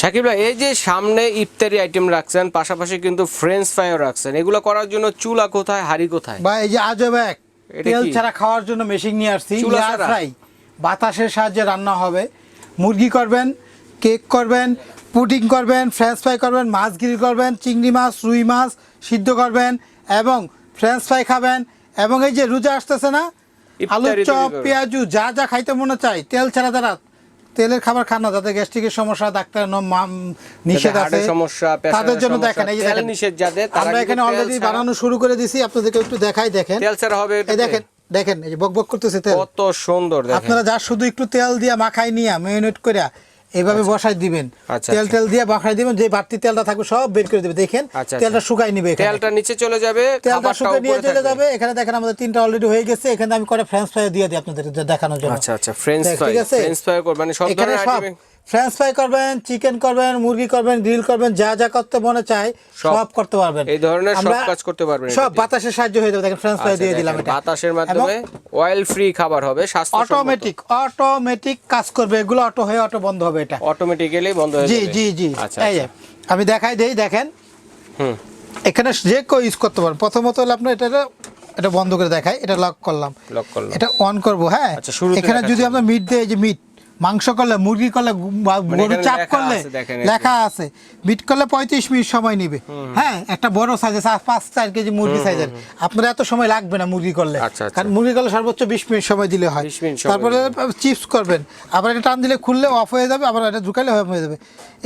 শাকিব ভাই এই যে সামনে ইফতারি আইটেম রাখছেন পাশাপাশি কিন্তু ফ্রেঞ্চ ফ্রাইও রাখছেন এগুলো করার জন্য চুলা কোথায় হাড়ি কোথায়? বা এই যে আজব এক তেল ছাড়া খাওয়ার জন্য মেশিন নিয়ে আসছি চুলা এয়ার ফ্রাই বাতাসের সাহায্যে রান্না হবে। মুরগি করবেন কেক করবেন পুডিং করবেন ফ্রেঞ্চ ফ্রাই করবেন মাছ গ্রিল করবেন চিংড়ি মাছ রুই মাছ সিদ্ধ করবেন এবং ফ্রেঞ্চ ফ্রাই খাবেন এবং এই যে রোজা আসতেছে না আলু চপ পেঁয়াজু যা যা খাইতে মনে চাই তেল ছাড়া তারা তেলের খাবার খান না যাদের গ্যাস্ট্রিকের সমস্যা ডাক্তার নিষেধ আছে তাদের জন্য দেখেন এই তেল দেখেন নিষেধ যাদের, আমরা এখানে অলরেডি বানানো শুরু করে দিছি আপনাদেরকে একটু দেখাই দেখেন। তেল ছাড়া হবে এই দেখেন দেখেন এই যে বক বক করতেছে তেল। কত সুন্দর দেখেন। আপনারা যা শুধু একটু তেল দিয়া মাখাই নিয়া মেরিনেট করে এইভাবে বসাই দিবেন। আচ্ছা, তেল আচ্ছা। তেল দিয়ে বাখাই দিবেন যে বাড়তি তেলটা থাকবে সব বের করে দিবে। দেখেন আচ্ছা, আচ্ছা। তেলটা শুকাই নিবে তেলটা নিচে চলে যাবে তেলটা শুকাই নিয়ে চলে যাবে। এখানে দেখেন আমাদের তিনটা অলরেডি হয়ে গেছে। এখানে আমি করে ফ্রেঞ্চ ফ্রাই দিয়ে দিই আপনাদের দেখানোর জন্য। আচ্ছা আচ্ছা ফ্রেঞ্চ ফ্রাই ঠিক আছে? ফ্রেঞ্চ ফ্রাই করবেন মানে সব ধরনের আইটেম ফ্রেঞ্চ ফ্রাই করবেন চিকেন করবেন মুরগি করবেন গ্রিল করবেন যা যা করতে মনে চায় সব- করতে পারবেন। এই ধরনের সব কাজ করতে পারবেন সব বাতাসের সাহায্য হয়ে যাবে। দেখেন ফ্রেঞ্চ ফ্রাই দিয়ে দিলাম এটা। আচ্ছা, বাতাসের মাধ্যমে অয়েল ফ্রি খাবার হবে স্বাস্থ্য অটোমেটিক অটোমেটিক কাজ করবে। এগুলো অটো হয়ে অটো বন্ধ হবে এটা। অটোমেটিক্যালি বন্ধ হয়ে যাবে। জি জি। আচ্ছা এই যে আচ্ছা। আমি দেখাই দেই দেখেন। হুম। এখানে যে কেউ ইউজ করতে পারেন প্রথমত হলো আপনার এটা এটা বন্ধ করে দেখাই। এটা লক করলাম। লক করলাম। এটা অন করব হ্যাঁ? আচ্ছা, এখানে যদি আমরা মিট দেই এই যে মিট মাংস করলে মুরগি করলে মানে গরু চাপ করলে। লেখা আছে। মিট করলে পঁয়ত্রিশ মিনিট সময় নিবে। হ্যাঁ একটা বড় সাইজের পাঁচ চার কেজি মুরগি সাইজের আপনার এত সময় লাগবে না মুরগি করলে। আচ্ছা, আচ্ছা। কারণ মুরগি করলে সর্বোচ্চ বিশ মিনিট সময় দিলে হয়। 20 মিনিট সময় তারপরে চিপস করবেন। আবার এটা টান দিলে খুললে অফ হয়ে যাবে আবার এটা ঢুকালে অফ হয়ে যাবে।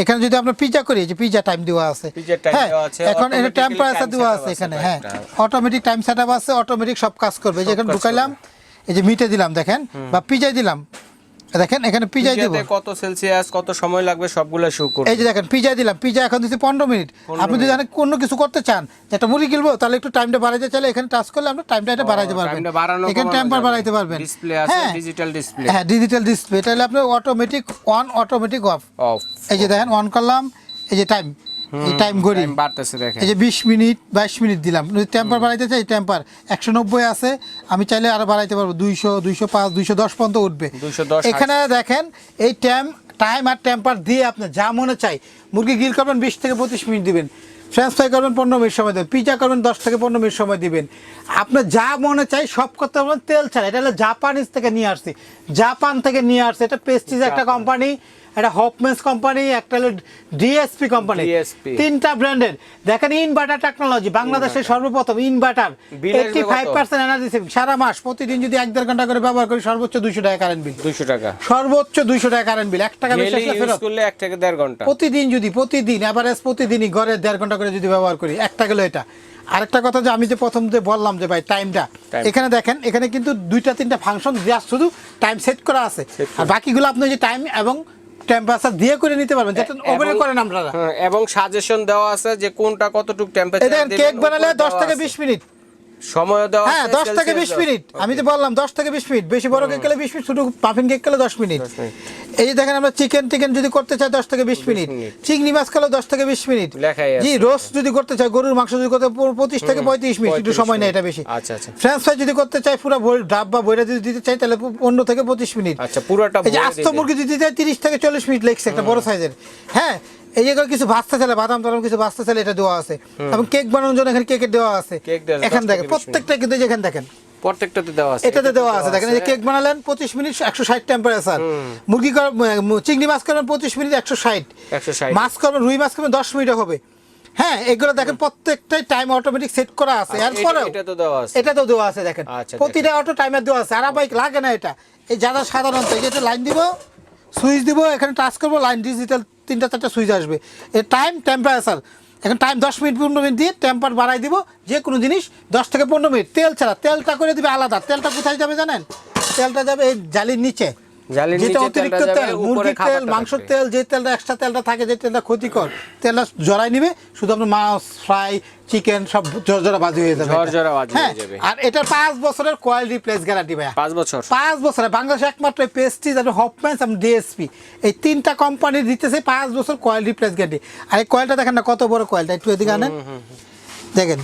এখানে যদি আমরা পিজা করি যে পিজা টাইম দেওয়া আছে। হ্যাঁ এখন এটা টেম্পারেচার দেওয়া আছে এখানে হ্যাঁ। অটোমেটিক টাইম সেট আছে অটোমেটিক সব কাজ করবে। যে এখানে কাজ ঢুকাইলাম এই যে মিটে দিলাম দেখেন বা পিজাই দিলাম। দেখেন এখানে পিজাই দেবো। কত সেলসিয়াস কত সময় লাগবে সবগুলো শো করবে এই যে দেখেন পিজা দিলাম। পিজা এখন দিচ্ছি পনেরো মিনিট। আপনি যদি এখানে অন্য কিছু করতে চান যে একটা মুরগি কিনবো তাহলে একটু টাইমটা বাড়াইতে চাইলে এখানে টাচ করলে আপনি টাইমটা এটা বাড়াইতে পারবেন। টাইমটা বাড়ানো এখানে টেম্পার বাড়াইতে পারবেন। ডিসপ্লে আছে ডিজিটাল ডিসপ্লে হ্যাঁ ডিজিটাল ডিসপ্লে এটা হলে আপনি automatic on automatic off off এই যে দেখেন অন করলাম। এই যে টাইম টাইম বাড়তেছে দেখেন। এই যে বিশ মিনিট বাইশ মিনিট দিলাম। যদি টেম্পার বাড়াইতে চাই টেম্পার একশো নব্বই আছে আমি চাইলে আরও বাড়াইতে পারব। দুইশো দুইশো পাঁচ দুইশো দশ পর্যন্ত উঠবে। 210 এখানে দেখেন এই টাইম আর টেম্পার দিয়ে আপনি যা মনে চাই মুরগি গিল করবেন বিশ থেকে পঁচিশ মিনিট দিবেন। ফ্রেঞ্চ ফ্রাই করবেন পনেরো মিনিট সময় দেবেন। পিজা করবেন দশ থেকে পনেরো মিনিট সময় দিবেন। আপনার যা মনে চাই সব করতে পারবেন। তেল ছাড়া। এটা হলো জাপানিজ থেকে নিয়ে আসছি। জাপান থেকে নিয়ে আসছে। এটা পেস্টিজ একটা কোম্পানি এটা হপমেন্স কোম্পানি একটা হলো ডিএসপি কোম্পানি। তিনটা ব্র্যান্ডের। দেখেন ইনভার্টার টেকনোলজি বাংলাদেশের সর্বপ্রথম ইনভার্টার Bill আসবে eighty five percent energy saving সারা মাস প্রতিদিন যদি এক দেড় ঘণ্টা করে ব্যবহার করি সর্বোচ্চ দুইশো টাকা কারেন্ট বিল 200 টাকা। সর্বোচ্চ দুইশো টাকা কারেন্ট বিল এক টাকা বেশি ফেরত। করলে 1 থেকে 1.5 ঘণ্টা। প্রতিদিন যদি প্রতিদিন এভারেজ প্রতিদিনই ঘরে দেড় ঘণ্টা করে যদি ব্যবহার করি একটা গেলো এটা। আরেকটা কথা যে আমি যে প্রথম যে বললাম যে ভাই টাইমটা. এখানে দেখেন এখানে কিন্তু দুইটা তিনটা ফাংশন জাস্ট শুধু টাইম সেট করা আছে। আর বাকিগুলো আপনি যে টাইম এবং টেম্পারেচার দিয়ে করে নিতে পারবেন যেটা ওভেনে করেন আপনারা। হ্যাঁ, এবং সাজেশন দেওয়া আছে যে কোনটা কতটুকু টেম্পারেচার দিবেন কেক বানালে দশ থেকে বিশ মিনিট। সময় দেওয়া হ্যাঁ থেকে Celsius বিশ দেওয়া। মিনিট। আমি তো বললাম দশ থেকে বিশ মিনিট। বেশি বড় কেক গেলে বিশ মিনিট ছোট পাফিন কেক গেলে 10 মিনিট। এই যে দেখেন আমরা চিকেন টিকেন যদি করতে চাই দশ থেকে বিশ মিনিট। মিনিট। চিংড়ি মাছ খেলে দশ থেকে বিশ মিনিট। লেখাই আছে। জি রোস্ট যদি করতে চাই গরুর মাংস যদি করতে থেকে মিনিট। একটু সময় নেয় এটা বেশি। আচ্ছা, আচ্ছা। ফ্রেঞ্চ ফ্রাই যদি করতে চাই পুরো বই ডাব বা বইটা যদি দিতে চাই তাহলে পনেরো থেকে পঁচিশ মিনিট। আচ্ছা পুরোটা এই যে আস্ত মুরগি যদি দেয় তিরিশ থেকে চল্লিশ মিনিট লেগছে একটা বড় সাইজের হ্যাঁ এই যে কিছু ভাজতে চাইলে বাদাম টাদাম কিছু ভাজতে চাইলে এটা দেওয়া আছে। এবং কেক বানানোর জন্য এখানে কেকের দেওয়া আছে। এখানে দেখেন প্রত্যেকটা কিন্তু এখানে দেখেন। প্রত্যেকটাতে দেওয়া আছে এটাতে দেওয়া আছে। দেখেন যে কেক বানালেন পঁচিশ মিনিট একশো ষাট টেম্পারেচার মুরগি চিংড়ি মাছ করবেন পঁচিশ মিনিট একশো ষাট। 160 মাছ করবেন রুই মাছ করবেন দশ মিনিট হবে। হ্যাঁ এগুলো দেখেন প্রত্যেকটাই টাইম অটোমেটিক সেট করা আছে। আচ্ছা, এরপরেও এটা- তো দেওয়া আছে। এটা তো দেওয়া আছে দেখেন। আচ্ছা, প্রতিটা অটো টাইমার দেওয়া আছে। আর বাইক লাগে না এটা। এই যারা সাধারণত এই যে লাইন দিব সুইচ দিব এখানে টাচ করব লাইন ডিজিটাল তিনটা চারটা সুইচ আসবে। টাইম টেম্পারেচার এখন টাইম দশ মিনিট, পনেরো মিনিট দিয়ে টেম্পার বাড়াই দিব, যে কোনো জিনিস দশ থেকে পনেরো মিনিট। তেল ছাড়া, তেলটা করে দিবে আলাদা। তেলটা কোথায় যাবে জানেন? তেলটা যাবে এই জালির নিচে। যেটা অতিরিক্ত তেল মুরগির তেল মাংসের তেল যে তেলটা এক্সট্রা তেলটা থাকে যে তেলটা ক্ষতিকর তেলটা জড়াই নিবে শুধু আপনার মাছ ফ্রাই চিকেন সব জর্জরা বাজি হয়ে যাবে। ঝরঝরা বাজি হয়ে হ্যাঁ যাবে। আর এটা পাঁচ বছরের কয়েল রিপ্লেস গ্যারান্টি ভাইয়া। পাঁচ বছর। পাঁচ বছরে বাংলাদেশ একমাত্র পেস্টিজ আর হপম্যান্স এবং ডিএসপি এই তিনটা কোম্পানি দিতেছে পাঁচ বছর কয়েল রিপ্লেস গ্যারান্টি আর এই কয়েলটা দেখেন না কত বড় কয়েলটা একটু এদিকে আনেন। দেখেন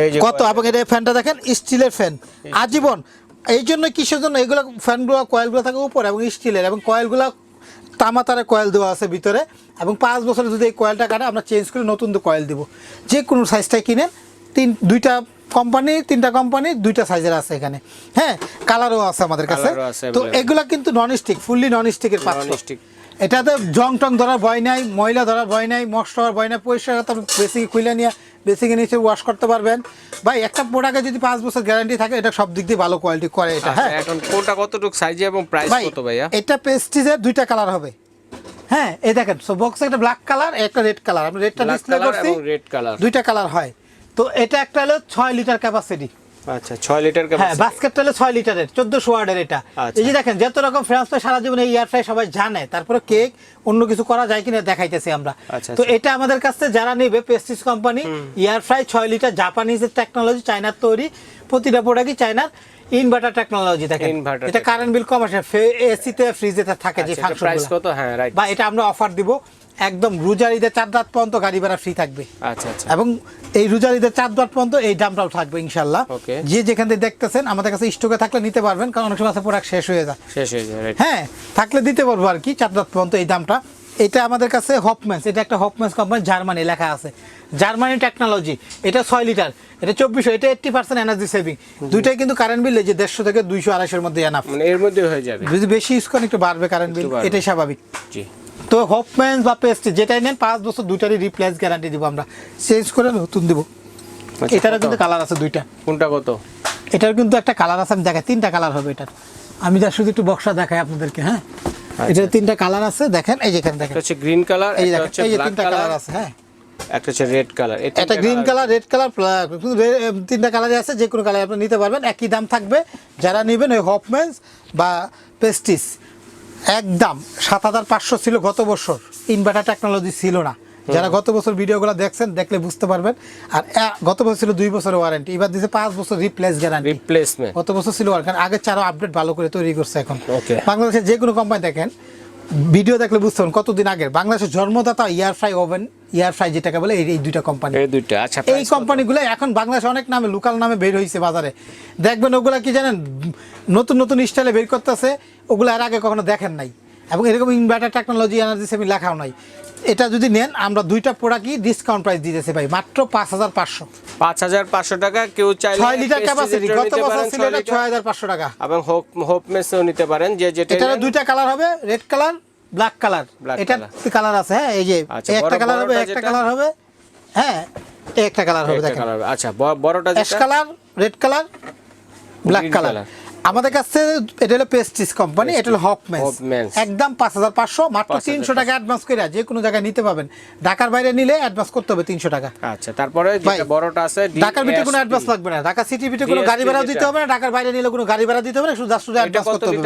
এই যে কত এবং এটা ফ্যানটা দেখেন স্টিলের ফ্যান আজীবন এই জন্য কিসের জন্য? এগুলো ফ্যানগুলো কয়েলগুলো থাকে উপরে এবং স্টিলের এবং কয়েলগুলো তামা তারে কয়েল দেওয়া আছে ভিতরে। এবং পাঁচ বছরে যদি এই কয়েলটা কাটে আমরা চেঞ্জ করে নতুন কয়েল দিব। যে কোনো সাইজটাই কিনেন। তিন দুইটা কোম্পানি তিনটা কোম্পানি দুইটা সাইজের আছে এখানে। হ্যাঁ কালারও আছে আমাদের কাছে। তো। এগুলা কিন্তু নন স্টিক ফুললি নন স্টিকের পাত্র। Non-stick। এটাতে জং টং ধরার ভয় নাই ময়লা ধরার ভয় নাই মশ হওয়ার ভয় নাই পরিষ্কার বেসিকে খুলে নিয়ে বেসিকে নিচে ওয়াশ করতে পারবেন। ভাই একটা প্রোডাক্টে যদি পাঁচ বছর গ্যারান্টি থাকে এটা সব দিক দিয়ে ভালো কোয়ালিটি করে এটা আচ্ছা, হ্যাঁ? এখন কোনটা কতটুকু সাইজে এবং প্রাইস কত ভাইয়া? এটা পেস্টিজের দুইটা কালার হবে। হ্যাঁ এই দেখেন সো বক্সে একটা ব্ল্যাক কালার একটা রেড কালার আমি রেডটা ডিসপ্লে করছি রেড কালার দুইটা কালার হয়। তো এটা একটা হলো ছয় লিটার ক্যাপাসিটি আচ্ছা 6 লিটার হ্যাঁ বাস্কেটটা হলো লিটারের এটা। আচ্ছা। এই যে দেখেন যত রকম ফ্রান্স ফ্রাই সারা জীবন এয়ার ফ্রাই সবাই জানে তারপরে কেক অন্য কিছু করা যায় কিনা দেখাইতেছি আমরা। আচ্ছা, তো। এটা আমাদের কাছে যারা নেবে পেস্টিস কোম্পানি এয়ার ফ্রাই লিটার জাপানিজের টেকনোলজি চায়নার তৈরি প্রতিটা প্রোডাক্টই চায়নার ইনভার্টার টেকনোলজি Inverter এটা কারেন্ট বিল কম আসে এসিতে ফ্রিজেতে থাকে যে প্রাইস কত? হ্যাঁ রাইট বা এটা আমরা অফার দিব। একদম রোজার ঈদের চার রাত পর্যন্ত গাড়ি ভাড়া ফ্রি থাকবে। আচ্ছা আচ্ছা। এবং এই রোজার ঈদের চার রাত পর্যন্ত এই দামটাও থাকবে ইনশাল্লাহ যে যেখান থেকে দেখতেছেন আমাদের কাছে স্টকে থাকলে নিতে পারবেন কারণ অনেক সময় প্রোডাক্ট শেষ হয়ে যায়। শেষ হয়ে যায় হ্যাঁ থাকলে দিতে পারব আর কি চার রাত পর্যন্ত এই দামটা এটা আমাদের কাছে হপম্যান্স এটা একটা হপম্যান্স কোম্পানি জার্মানি লেখা আছে। জার্মানি টেকনোলজি এটা ছয় লিটার এটা চব্বিশশো এটা এইট্টি পার্সেন্ট এনার্জি সেভিং দুইটাই কিন্তু কারেন্ট বিল যে দেড়শো থেকে দুইশো আড়াইশোর মধ্যে এনাফ মানে এর মধ্যে হয়ে যাবে। যদি বেশি ইউজ করেন একটু বাড়বে কারেন্ট বিল এটাই স্বাভাবিক। জি। তো হপম্যান্স বা পেস্টি যেটাই নেন পাঁচ বছর দুইটারই রিপ্লেস গ্যারান্টি দিব আমরা। চেঞ্জ করে নতুন দিব। আচ্ছা, এটারও কিন্তু কালার আছে দুইটা। কোনটা কত? এটার কিন্তু একটা কালার আছে আমি দেখাই। তিনটা কালার হবে এটার। আমি যা শুধু একটু বক্সা দেখাই আপনাদেরকে হ্যাঁ? এটার তিনটা কালার আছে দেখেন এই যেখানে দেখেন। হচ্ছে গ্রিন কালার এই দেখেন হচ্ছে এই যে তিনটা কালার আছে হ্যাঁ। একটা হচ্ছে রেড কালার একটা গ্রিন কালার রেড কালার তিনটা কালারই আছে যে কোনো কালার আপনি নিতে পারবেন একই দাম থাকবে। যারা নেবেন ওই হপমেন্স বা পেস্টিস একদম সাত হাজার পাঁচশো ছিল গত বছর। ইনভার্টার টেকনোলজি ছিল না। যারা গত বছর ভিডিওগুলো দেখছেন দেখলে বুঝতে পারবেন। আর গত বছর ছিল দুই বছর ওয়ারেন্টি এবার দিছে পাঁচ বছর রিপ্লেস গ্যারান্টি রিপ্লেসমেন্ট গত বছর ছিল কারণ আগে চারও আপডেট ভালো করে তৈরি করছে এখন. বাংলাদেশের যে কোনো কোম্পানি দেখেন ভিডিও দেখলে বুঝতে পারবেন কতদিন আগের। বাংলাদেশের জন্মদাতা air fry oven air fry যেটাকে বলে এই দুইটা কোম্পানি এই দুইটা আচ্ছা এই কোম্পানিগুলো এখন বাংলাদেশে অনেক নামে লোকাল নামে বের হয়েছে বাজারে। দেখবেন ওগুলা কি জানেন নতুন নতুন স্টাইলে বের করতেছে ওগুলো আর আগে কখনো দেখেন নাই। এবং এরকম ইনভার্টার টেকনোলজি এনার্জি সেমি লেখাও নাই। এটা যদি নেন আমরা দুইটা প্রোডাক্টই ডিসকাউন্ট প্রাইস দিতেছি ভাই মাত্র পাঁচ হাজার পাঁচশো। পাঁচ হাজার পাঁচশো টাকা কেউ চাইলে ছয় লিটার ক্যাপাসিটি গত বছর ছিল এটা। ছয় হাজার পাঁচশো টাকা। এবং হোপ হোপ মেসেও নিতে পারেন যে যেটা দুইটা কালার হবে রেড কালার ব্ল্যাক কালার এটা কালার আছে হ্যাঁ এই যে আচ্ছা, একটা কালার হবে একটা কালার হবে হ্যাঁ একটা কালার হবে দেখেন। আচ্ছা বড়টা ash colour red colour black colour. আমাদের কাছে এটা হলো পেস্টিস কোম্পানি এটা হলো Hopmans। একদম পাঁচ হাজার পাঁচশো মাত্র 5,500 তিনশো টাকা অ্যাডভান্স করে যে কোনো জায়গায় নিতে পাবেন ঢাকার বাইরে নিলে অ্যাডভান্স করতে হবে তিনশো টাকা। আচ্ছা তারপরে যেটা বড়টা আছে ঢাকার ভিতরে কোনো অ্যাডভান্স লাগবে না। ঢাকা সিটি ভিতরে কোনো গাড়ি ভাড়া দিতে হবে না ঢাকার বাইরে নিলে কোনো গাড়ি ভাড়া দিতে হবে না শুধু জাস্ট অ্যাডভান্স করতে হবে।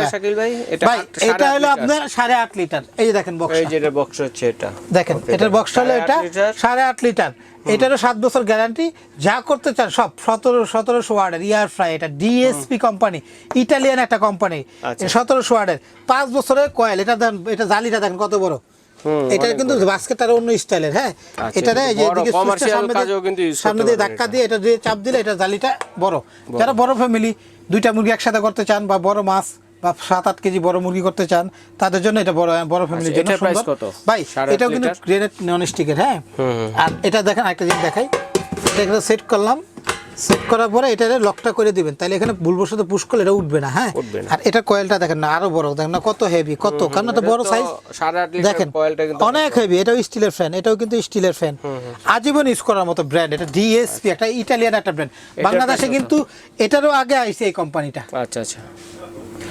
ভাই? এটা হলো আপনার সাড়ে আট লিটার। এই যে দেখেন বক্স এই যে বক্স হচ্ছে এটা। দেখেন এটার বক্স হলো এটা। সাড়ে আট লিটার। এটারও সাত বছর গ্যারান্টি যা করতে চান সব সতেরো সতেরোশো ওয়ার্ডের ইয়ার ফ্রাই এটা ডিএসপি কোম্পানি ইটালিয়ান একটা কোম্পানি আচ্ছা। সতেরোশো ওয়ার্ডের। পাঁচ বছরের কয়েল এটা দেন এটা জালিটা দেখেন কত বড়? এটা কিন্তু বাস্কেটটার অন্য স্টাইলের হ্যাঁ? আচ্ছা, এটা যে এদিকে সামনে দিয়ে- ধাক্কা দিয়ে এটা দিয়ে চাপ দিলে এটা জালিটা বড়। যারা বড় ফ্যামিলি দুইটা মুরগি একসাথে করতে চান বা বড় মাছ বা সাত আট কেজি বড় মুরগি করতে চান তাদের জন্য এটা বড় বড় ফ্যামিলির আচ্ছা, জন্য সুন্দর। ভাই এটাও কিন্তু? গ্রেনেড নন স্টিকের হ্যাঁ? আর এটা দেখেন একটা জিনিস দেখাই। এটা এখানে সেট করলাম। সেট করার পরে এটা লকটা করে দিবেন। তাহলে এখানে ভুলবশত পুশ করলে এটা উঠবে না হ্যাঁ? আর এটা কয়েলটা দেখেন না আরও বড় দেখেন না কত হেভি কত কারণ এটা বড় সাইজ দেখেন অনেক হেভি এটাও স্টিলের ফ্যান এটাও কিন্তু স্টিলের ফ্যান আজীবন ইউজ করার মতো ব্র্যান্ড এটা ডিএসপি একটা ইটালিয়ান একটা ব্র্যান্ড বাংলাদেশে কিন্তু এটারও আগে আইছে এই কোম্পানিটা আচ্ছা আচ্ছা।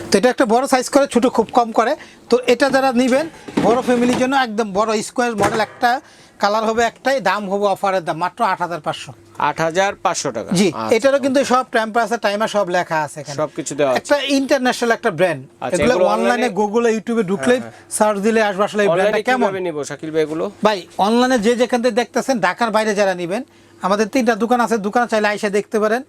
তো এটা একটা বড় সাইজ করে ছোট খুব কম করে। তো এটা যারা নেবেন বড় ফ্যামিলির জন্য একদম বড় স্কোয়ার মডেল একটা কালার হবে একটাই দাম হবে অফারের দাম মাত্র আট হাজার পাঁচশো। আট হাজার পাঁচশো টাকা। জি আচ্ছা, এটারও কিন্তু সব টেম্পারেচার টাইমার সব লেখা আছে সবকিছু দেওয়া একটা ইন্টারন্যাশনাল একটা ব্র্যান্ড আচ্ছা, এগুলো এগুলো অনলাইনে গুগলে ইউটিউবে ঢুকলে সার্চ দিলে আসবে আসলে এই ব্র্যান্ডটা কেমন? নিব শাকিল ভাই এগুলো? ভাই অনলাইনে যে যেখান থেকে দেখতেছেন ঢাকার বাইরে যারা নেবেন আমাদের তিনটা দোকান আছে দোকান চাইলে আইসা দেখতে পারেন।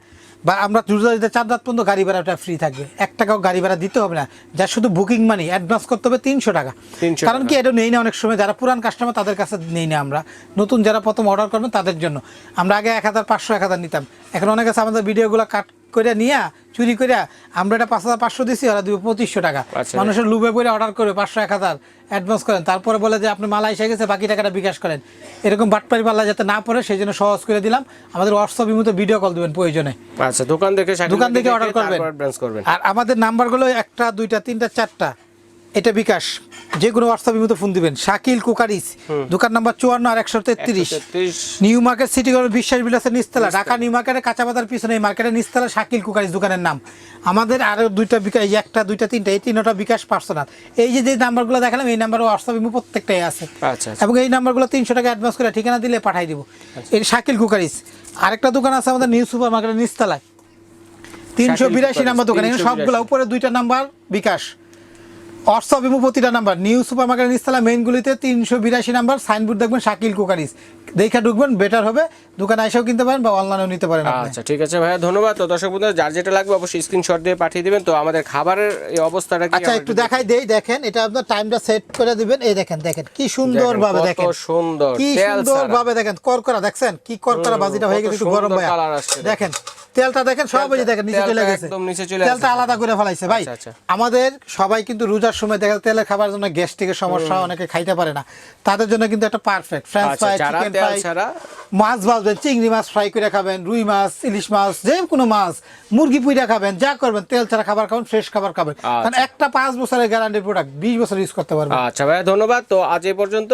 বা আমরা দুর্গাদিতে চার রাত পর্যন্ত গাড়ি ভাড়াটা ফ্রি থাকবে। এক টাকাও গাড়ি ভাড়া দিতে হবে না। যা শুধু বুকিং মানি অ্যাডভান্স করতে হবে তিনশো টাকা। 300 কারণ কি এটা নেই না অনেক সময় যারা পুরান কাস্টমার তাদের কাছে নেই না আমরা। নতুন যারা প্রথম অর্ডার করবেন তাদের জন্য। আমরা আগে এক হাজার পাঁচশো এক হাজার নিতাম। এখন অনেক আছে আমাদের ভিডিওগুলো কাট করে নিয়ে চুরি করে আমরা এটা পাঁচ হাজার পাঁচশো দিচ্ছি ওরা দিব পঁচিশশো টাকা। আচ্ছা। মানুষের লুবে পরে অর্ডার করে পাঁচশো এক হাজার অ্যাডভান্স করেন। তারপরে বলে যে আপনি মালা এসে গেছে বাকি টাকাটা বিকাশ করেন। এরকম বাটপারি পাল্লা যাতে না পড়ে সেই জন্য সহজ করে দিলাম। আমাদের হোয়াটসঅ্যাপ মতো ভিডিও কল দেবেন প্রয়োজনে। আচ্ছা দোকান শাকিল দোকান থেকে অর্ডার করবেন। আর আমাদের নাম্বারগুলো একটা দুইটা তিনটা চারটা। এটা বিকাশ। যে কোনো হোয়াটসঅ্যাপের মতো ফোন দিবেন। শাকিল কুকারিস দোকান নাম্বার চুয়ান্ন আর একশো তেত্রিশ। 133 নিউ মার্কেট সিটি কলেজ বিশ্বাস বিলাসের নিস্তলা ঢাকা নিউ মার্কেটের কাঁচা বাজার পিছনে এই মার্কেটের নিস্তলা শাকিল কুকারিস দোকানের নাম। আমাদের আরও দুইটা বিকাশ একটা দুইটা তিনটা এই তিনটা বিকাশ পার্সোনাল। এই যে যে নাম্বারগুলো দেখালাম এই নাম্বার হোয়াটসঅ্যাপ ইমো প্রত্যেকটাই আছে। আচ্ছা আচ্ছা। এবং এই নাম্বারগুলো তিনশো টাকা অ্যাডভান্স করে ঠিকানা দিলে পাঠাই দিব। এই শাকিল কুকারিস। আরেকটা দোকান আছে আমাদের নিউ সুপার মার্কেটের নিস্তলায় তিনশো বিরাশি নাম্বার দোকান। এখানে সবগুলো উপরে দুইটা নাম্বার বিকাশ। হোয়াটসঅ্যাপ প্রতিটা নাম্বার। নিউ সুপার মার্কেটের নিস্তলা মেইনগুলিতে তিনশো বিরাশি নাম্বার। সাইনবোর্ড দেখবেন শাকিল কুকারিস। দেখে ঢুকবেন বেটার হবে। দোকানে এসেও কিনতে পারেন বা অনলাইনেও নিতে পারেন আচ্ছা ঠিক আছে ভাইয়া ধন্যবাদ। তো দর্শক বন্ধুরা যার যেটা লাগবে অবশ্যই স্ক্রিনশট দিয়ে পাঠিয়ে দিবেন। তো আমাদের খাবারের এই অবস্থাটা আচ্ছা একটু দেখাই দেই দেখেন এটা আপনার টাইমটা সেট করে দিবেন। এই দেখেন দেখেন কি সুন্দর ভাবে কত দেখেন। সুন্দর, কি সুন্দর ভাবে দেখেন করকরা দেখছেন? কি করকরা বাজিটা হয়ে গেছে একটু গরম আসছে দেখেন। তেলটা দেখেন সব ওই দেখেন নিচে চলে গেছে। একদম নিচে চলে তেলটা আলাদা করে ফেলাইছে ভাই। আচ্ছা, আচ্ছা। আমাদের সবাই কিন্তু রোজার সময় দেখা তেলের খাবার জন্য গ্যাস্ট্রিকের সমস্যা অনেকে খাইতে পারে না। তাদের জন্য কিন্তু একটা পারফেক্ট ফ্রেঞ্চ আচ্ছা, ফ্রাই চিকেন ফ্রাই মাছ ভাজবেন চিংড়ি মাছ ফ্রাই করে খাবেন রুই মাছ ইলিশ মাছ যে কোনো মাছ মুরগি পুইরা খাবেন যা করবেন তেল ছাড়া খাবার খাবেন ফ্রেশ খাবার খাবেন। কারণ একটা পাঁচ বছরের গ্যারান্টি প্রোডাক্ট বিশ বছর ইউজ করতে পারবেন। আচ্ছা ভাইয়া ধন্যবাদ। তো আজ এই পর্যন্ত